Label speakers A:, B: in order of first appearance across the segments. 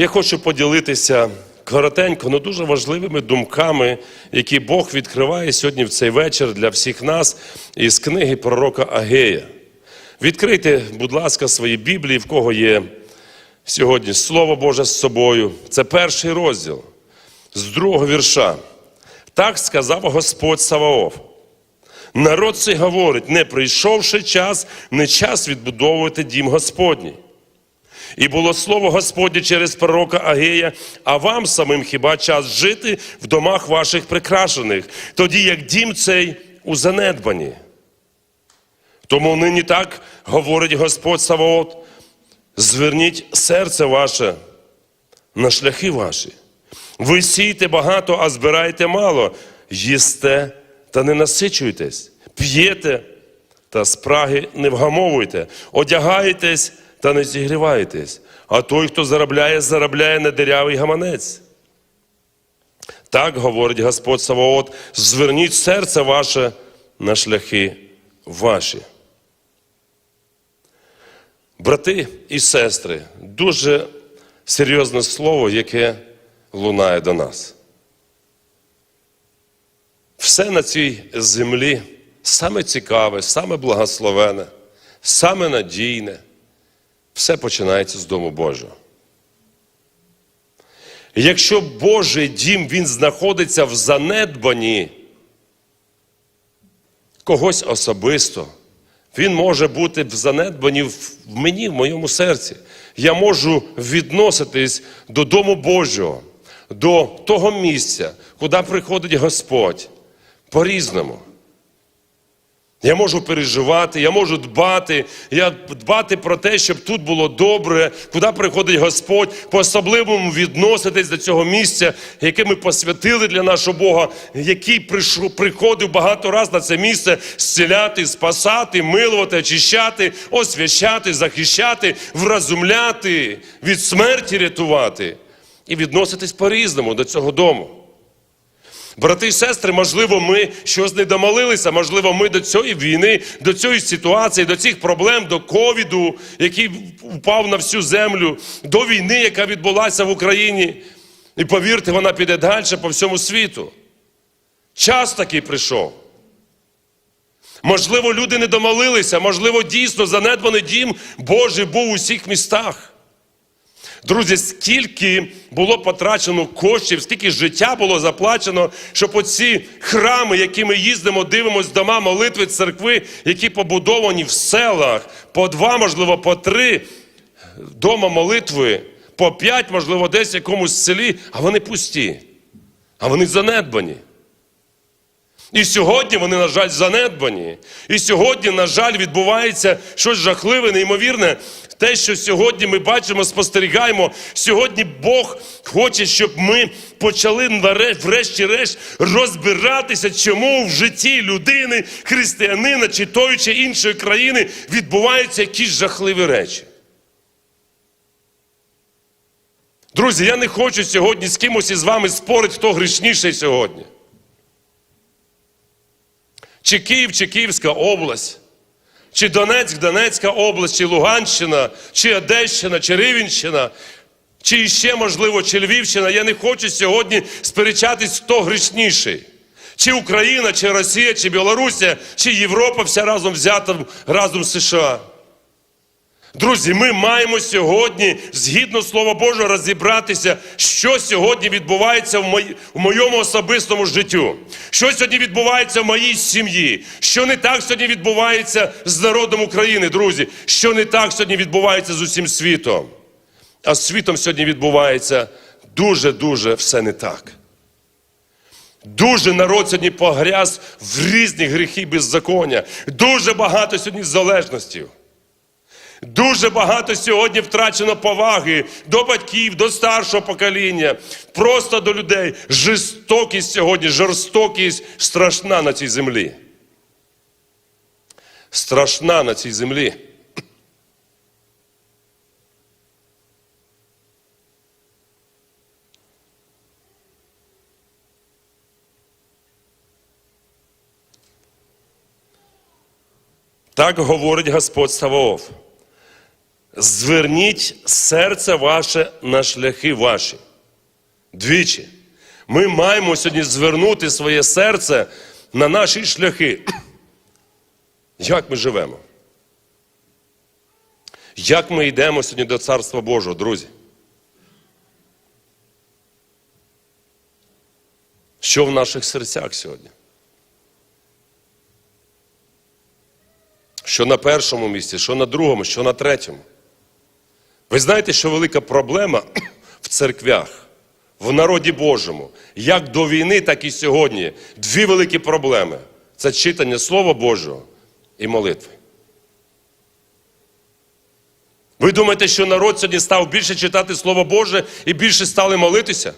A: Я хочу поділитися коротенько, але дуже важливими думками, які Бог відкриває сьогодні в цей вечір для всіх нас із книги пророка Агея. Відкрийте, будь ласка, свої Біблії, в кого є сьогодні Слово Боже з собою. Це перший розділ з другого вірша. Так сказав Господь Саваоф. Народ цей говорить, не прийшовши час, не час відбудовувати дім Господній. І було слово Господнє через пророка Агея, а вам самим хіба час жити в домах ваших прикрашених, тоді як дім цей у занедбанні. Тому нині так говорить Господь Саваот, зверніть серце ваше на шляхи ваші. Ви сійте багато, а збирайте мало, їсте та не насичуйтесь, п'єте та спраги не вгамовуйте, одягаєтесь та не зігріваєтесь, а той, хто заробляє, заробляє на дирявий гаманець. Так говорить Господь Саваот, зверніть серце ваше на шляхи ваші. Брати і сестри, дуже серйозне слово, яке лунає до нас. Все на цій землі саме цікаве, саме благословене, саме надійне, все починається з Дому Божого. Якщо Божий дім він знаходиться в занедбанні когось особисто, він може бути в занедбанні в мені, в моєму серці. Я можу відноситись до Дому Божого, до того місця, куди приходить Господь по-різному. Я можу переживати, я можу дбати, я дбати про те, щоб тут було добре, куди приходить Господь, по-особливому відноситись до цього місця, яке ми посвятили для нашого Бога, який приходив багато разів на це місце зціляти, спасати, милувати, очищати, освящати, захищати, вразумляти, від смерті рятувати і відноситись по-різному до цього дому. Брати і сестри, можливо, ми щось не домолилися, можливо, ми до цієї війни, до цієї ситуації, до цих проблем, до ковіду, який впав на всю землю, до війни, яка відбулася в Україні. І повірте, вона піде далі по всьому світу. Час такий прийшов. Можливо, люди не домолилися, можливо, дійсно занедбаний дім Божий був у всіх містах. Друзі, скільки було потрачено коштів, скільки життя було заплачено, щоб оці храми, які ми їздимо, дивимося, дома молитви, церкви, які побудовані в селах, по два, можливо, по три дома молитви, по п'ять, можливо, десь в якомусь селі, а вони пусті, а вони занедбані. І сьогодні вони, на жаль, занедбані. І сьогодні, на жаль, відбувається щось жахливе, неймовірне. Те, що сьогодні ми бачимо, спостерігаємо, сьогодні Бог хоче, щоб ми почали врешті-решт розбиратися, чому в житті людини, християнина чи тої чи іншої країни відбуваються якісь жахливі речі. Друзі, я не хочу сьогодні з кимось із вами спорити, хто грішніший сьогодні. Чи Київ, чи Київська область, чи Донецьк, Донецька область, чи Луганщина, чи Одещина, чи Рівенщина, чи ще, можливо, чи Львівщина. Я не хочу сьогодні сперечатись, хто грішніший. Чи Україна, чи Росія, чи Білорусія, чи Європа вся разом взята разом з США. Друзі, ми маємо сьогодні, згідно Слова Божого, розібратися, що сьогодні відбувається в, мої, в моєму особистому життю, що сьогодні відбувається в моїй сім'ї, що не так сьогодні відбувається з народом України, друзі, що не так сьогодні відбувається з усім світом. А з світом сьогодні відбувається дуже-дуже все не так. Дуже народ сьогодні погряз в різні гріхи беззаконня. Дуже багато сьогодні залежностей. Дуже багато сьогодні втрачено поваги до батьків, до старшого покоління, просто до людей. Жорстокість сьогодні, жорстокість страшна на цій землі. Страшна на цій землі. Так говорить Господь Саваоф. Зверніть серце ваше на шляхи ваші. Двічі. Ми маємо сьогодні звернути своє серце на наші шляхи. Як ми живемо? Як ми йдемо сьогодні до Царства Божого, друзі? Що в наших серцях сьогодні? Що на першому місці, що на другому, що на третьому. Ви знаєте, що велика проблема в церквях, в народі Божому, як до війни, так і сьогодні. Дві великі проблеми це читання Слова Божого і молитви. Ви думаєте, що народ сьогодні став більше читати Слово Боже і більше стали молитися?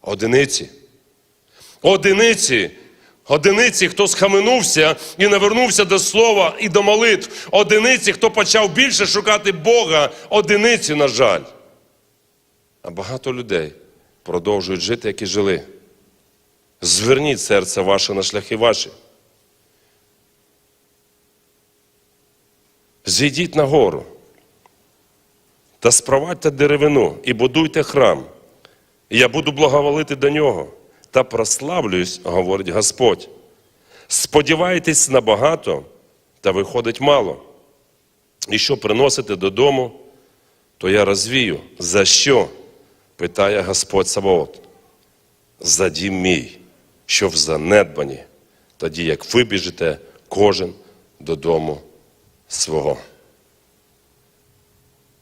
A: Одиниці. Одиниці. Одиниці, хто схаменувся і навернувся до слова і до молитв. Одиниці, хто почав більше шукати Бога. Одиниці, на жаль. А багато людей продовжують жити, як і жили. Зверніть серце ваше на шляхи ваші. Зійдіть на гору та спровадьте деревину і будуйте храм, і я буду благоволити до нього та прославлююсь, говорить Господь. Сподівайтесь на багато, та виходить мало. І що приносите додому, то я розвію. За що? питає Господь Саваот. За дім мій, що в занедбанні, тоді як вибіжите кожен додому свого.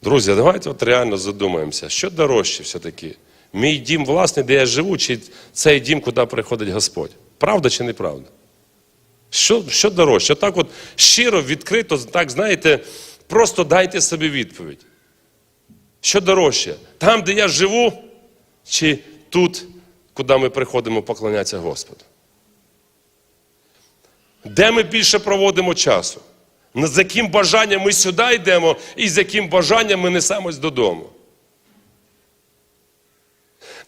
A: Друзі, давайте от реально задумаємося, що дорожче все-таки? Мій дім власний, де я живу, чи цей дім, куди приходить Господь? Правда чи неправда? Що що дорожче? Так от щиро, відкрито, так знаєте, просто дайте собі відповідь. Що дорожче? Там, де я живу, чи тут, куди ми приходимо поклонятися Господу? Де ми більше проводимо часу? З яким бажанням ми сюди йдемо і з яким бажанням ми несемось додому?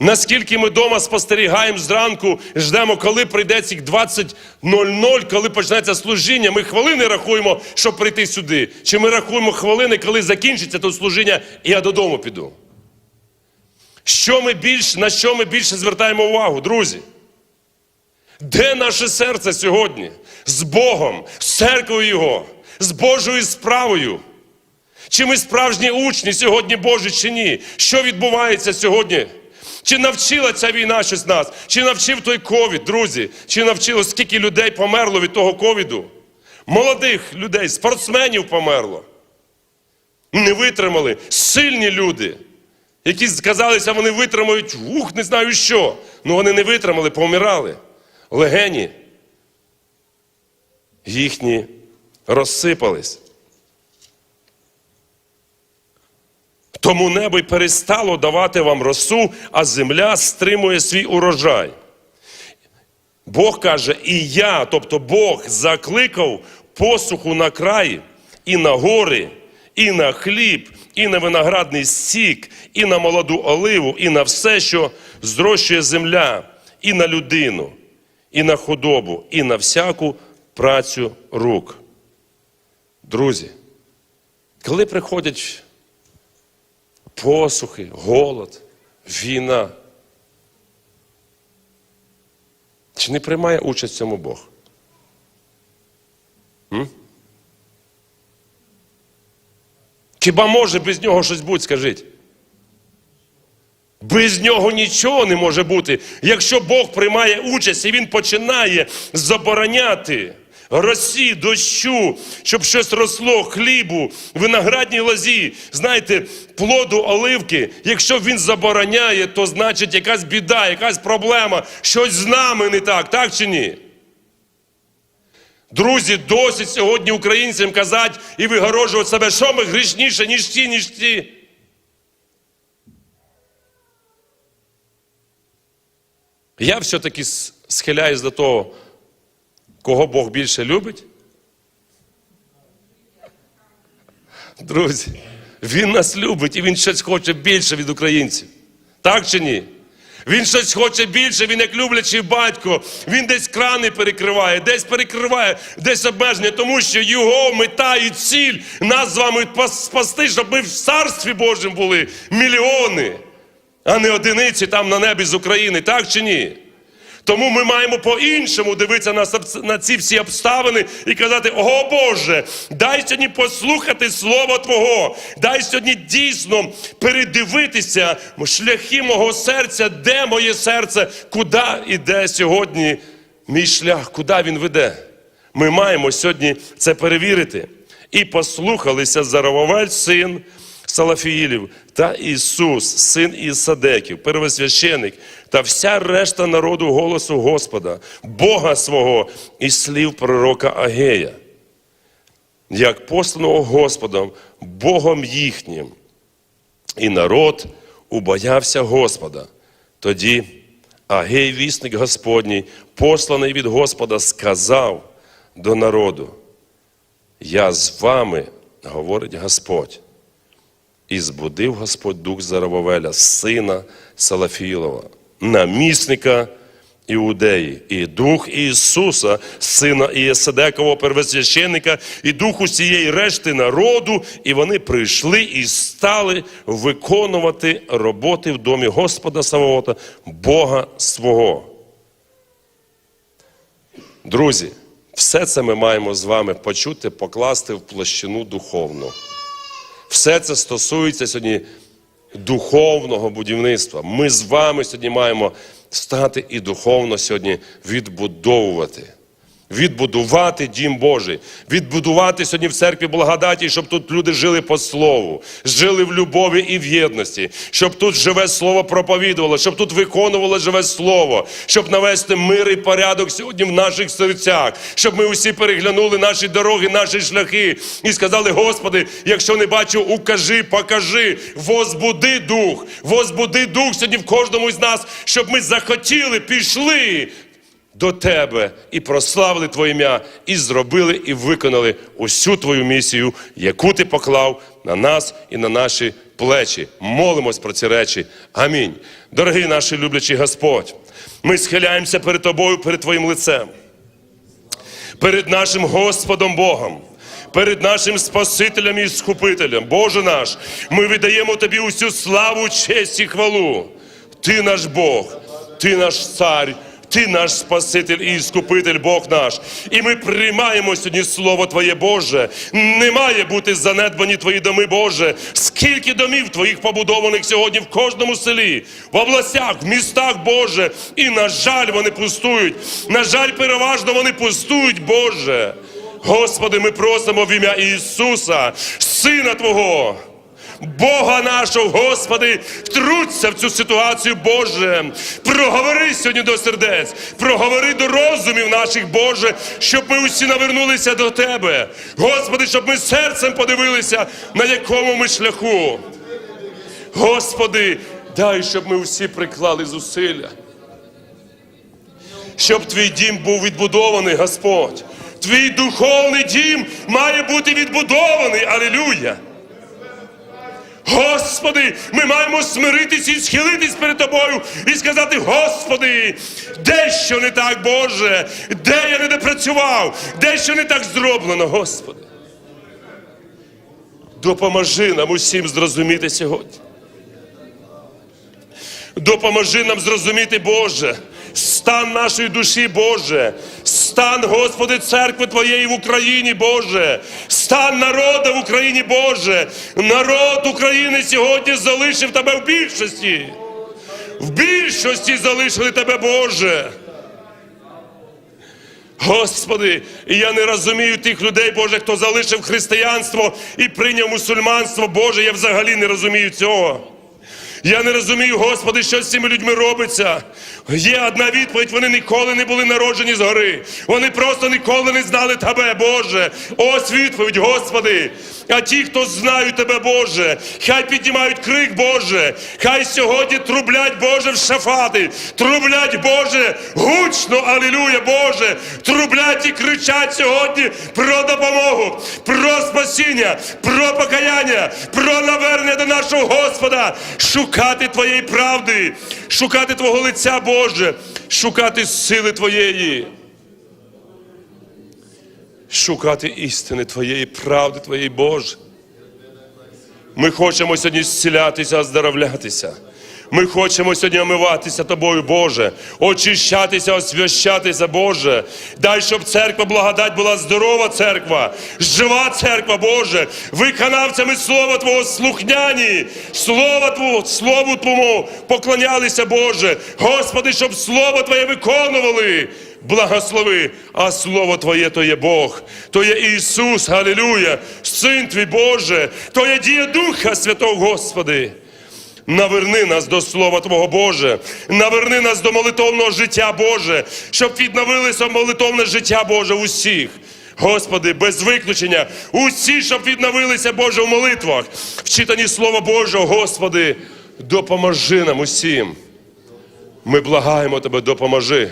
A: Наскільки ми вдома спостерігаємо зранку, ждемо, коли прийде цих 20.00, коли почнеться служіння, ми хвилини рахуємо, щоб прийти сюди. Чи ми рахуємо хвилини, коли закінчиться то служіння, і я додому піду? Що ми більш, на що ми більше звертаємо увагу, друзі? Де наше серце сьогодні? З Богом, з церквою Його, з Божою справою? Чи ми справжні учні сьогодні Божі, чи ні? Що відбувається сьогодні? Чи навчила ця війна щось нас? Чи навчив той ковід, друзі? Чи навчило, скільки людей померло від того ковіду? Молодих людей, спортсменів померло. Не витримали. Сильні люди, які сказалися, вони витримають, ух, не знаю що. Ну вони не витримали, помирали. Легені їхні розсипались. Тому небо й перестало давати вам росу, а земля стримує свій урожай. Бог каже, і я, тобто Бог закликав посуху на краї, і на гори, і на хліб, і на виноградний сік, і на молоду оливу, і на все, що зрощує земля, і на людину, і на худобу, і на всяку працю рук. Друзі, коли приходять посухи, голод, війна. Чи не приймає участь в цьому Бог? М? Хіба може без нього щось бути, скажіть? Без нього нічого не може бути. Якщо Бог приймає участь і Він починає забороняти росі, дощу, щоб щось росло, хлібу, виноградній лозі, знаєте, плоду оливки. Якщо він забороняє, то значить якась біда, якась проблема, щось з нами не так, так чи ні? Друзі, досить сьогодні українцям казати і вигорожувати себе, що ми грішніше, ніж ті, ніж ті. Я все-таки схиляюсь до того, кого Бог більше любить. Друзі, Він нас любить і Він щось хоче більше від українців. Так чи ні? Він щось хоче більше, він як люблячий батько. Він десь крани перекриває, десь перекриває, десь обмеження, тому що його мета і ціль нас з вами спасти, щоб ми в царстві Божому були мільйони, а не одиниці там на небі з України, так чи ні? Тому ми маємо по-іншому дивитися на, на ці всі обставини і казати: О Боже, дай сьогодні послухати Слово Твого, дай сьогодні дійсно передивитися шляхи мого серця, де моє серце, куди іде сьогодні мій шлях, куди він веде. Ми маємо сьогодні це перевірити. І послухалися Зарававель, син Салафіїлів та Ісус, син Ісадеків, первосвященик, та вся решта народу голосу Господа, Бога свого і слів пророка Агея, як посланого Господом, Богом їхнім. І народ убоявся Господа. Тоді Агей, вісник Господній, посланий від Господа, сказав до народу: Я з вами, говорить Господь. І збудив Господь дух Зарававеля, сина Салафілова, намісника Іудеї, і дух Ісуса, сина Ієседекового первосвященника, і дух усієї решти народу, і вони прийшли і стали виконувати роботи в домі Господа Савоота, Бога свого. Друзі, все це ми маємо з вами почути, покласти в площину духовну. Все це стосується сьогодні духовного будівництва. Ми з вами сьогодні маємо стати і духовно сьогодні відбудовувати. Відбудувати дім Божий, відбудувати сьогодні в церкві благодаті, щоб тут люди жили по слову, жили в любові і в єдності, щоб тут живе слово проповідувало, щоб тут виконувало живе слово, щоб навести мир і порядок сьогодні в наших серцях, щоб ми усі переглянули наші дороги, наші шляхи і сказали: Господи, якщо не бачу, укажи, покажи, возбуди дух, возбуди дух сьогодні в кожному з нас, щоб ми захотіли, пішли до тебе і прославили Твоє ім'я, і зробили, і виконали усю Твою місію, яку ти поклав на нас і на наші плечі. Молимось про ці речі. Амінь. Дорогий наш люблячий Господь, ми схиляємося перед Тобою, перед Твоїм лицем, перед нашим Господом Богом. Перед нашим Спасителем і Скупителем, Боже наш, ми віддаємо Тобі усю славу, честь і хвалу. Ти наш Бог, Ти наш цар, ти наш Спаситель і Іскупитель, Бог наш. І ми приймаємо сьогодні Слово Твоє Боже. Не має бути занедбані Твої доми, Боже. Скільки домів Твоїх побудованих сьогодні в кожному селі, в областях, в містах, Боже. І, на жаль, вони пустують. На жаль, переважно вони пустують, Боже. Господи, ми просимо в ім'я Ісуса, Сина Твого. Бога нашого, Господи, втруться в цю ситуацію, Боже. Проговори сьогодні до сердець, проговори до розумів наших, Боже, щоб ми усі навернулися до Тебе. Господи, щоб ми серцем подивилися, на якому ми шляху. Господи, дай, щоб ми всі приклали зусилля. Щоб твій дім був відбудований, Господь. Твій духовний дім має бути відбудований. Алілюя! Господи, ми маємо смиритись і схилитись перед Тобою і сказати: Господи, де що не так, Боже, де я не допрацював, де що не так зроблено, Господи. Допоможи нам усім зрозуміти сьогодні. Допоможи нам зрозуміти, Боже, стан нашої душі, Боже, стан, Господи, церкви Твоєї в Україні, Боже, стан народу в Україні, Боже. Народ України сьогодні залишив Тебе в більшості. В більшості залишили Тебе, Боже. Господи, я не розумію тих людей, Боже, хто залишив християнство і прийняв мусульманство, Боже, я взагалі не розумію цього. Я не розумію, Господи, що з цими людьми робиться. Є одна відповідь: вони ніколи не були народжені згори. Вони просто ніколи не знали Тебе, Боже. Ось відповідь, Господи. А ті, хто знають Тебе, Боже, хай піднімають крик, Боже, хай сьогодні трублять, Боже, в шафати, трублять, Боже, гучно, алілуя, Боже, трублять і кричать сьогодні про допомогу, про спасіння, про покаяння, про навернення до нашого Господа. Шукай шукати Твоєї правди, шукати Твого лиця Боже, шукати сили Твоєї. Шукати істини Твоєї, правди Твоєї Боже. Ми хочемо сьогодні зцілятися, оздоровлятися. Ми хочемо сьогодні омиватися Тобою, Боже, очищатися, освящатися, Боже. Дай, щоб церква благодать була здорова церква, жива церква, Боже, виконавцями Слова Твого слухняні, Слова Твого, Слову Твому поклонялися, Боже. Господи, щоб Слово Твоє виконували. Благослови, а Слово Твоє то є Бог, то є Ісус, Галилюя, Син Твій Боже, то є дія Духа Святого Господи. Наверни нас до Слова Твого Боже, наверни нас до молитовного життя Боже, щоб відновилося молитовне життя Боже усіх. Господи, без виключення, усі, щоб відновилися, Боже, в молитвах, в читанні Слова Божого, Господи, допоможи нам усім. Ми благаємо Тебе, допоможи.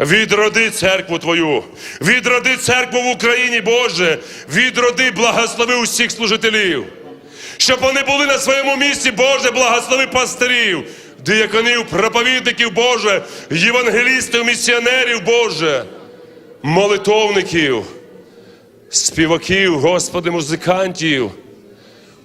A: Відроди церкву Твою, відроди церкву в Україні, Боже, відроди, благослови усіх служителів, щоб вони були на своєму місці, Боже, благослови пастирів, дияконів, проповідників, Боже, євангелістів, місіонерів, Боже, молитовників, співаків, Господи, музикантів.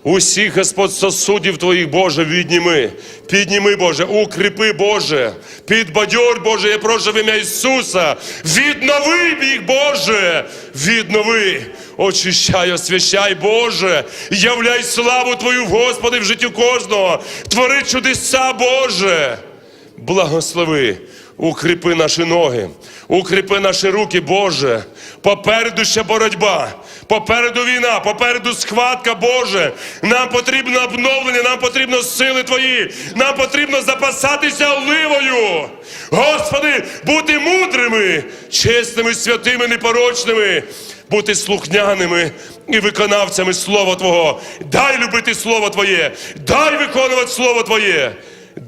A: Усіх, Господь, сосудів Твоїх, Боже, відніми. Підніми, Боже, укріпи, Боже, підбадьор, Боже, я прошу в ім'я Ісуса. Віднови їх, Боже, віднови. Очищай, освящай, Боже, являй славу Твою, Господи, в житті кожного. Твори чудеса, Боже. Благослови, укріпи наші ноги, укріпи наші руки, Боже. Попереду ще боротьба, попереду війна, попереду схватка, Боже. Нам потрібно обновлення, нам потрібно сили Твої, нам потрібно запасатися оливою. Господи, бути мудрими, чесними, святими, непорочними, бути слухняними і виконавцями Слова Твого. Дай любити Слово Твоє, дай виконувати Слово Твоє.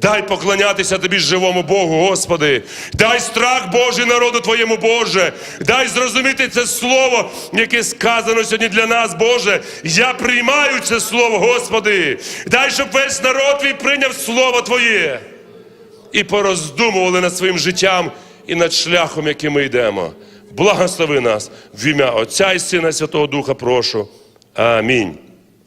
A: Дай поклонятися тобі живому Богу, Господи. Дай страх Божий народу Твоєму, Боже. Дай зрозуміти це слово, яке сказано сьогодні для нас, Боже. Я приймаю це слово, Господи. Дай, щоб весь народ твій прийняв слово Твоє і пороздумували над своїм життям і над шляхом, яким ми йдемо. Благослови нас в ім'я Отця і Сина Святого Духа, прошу. Амінь.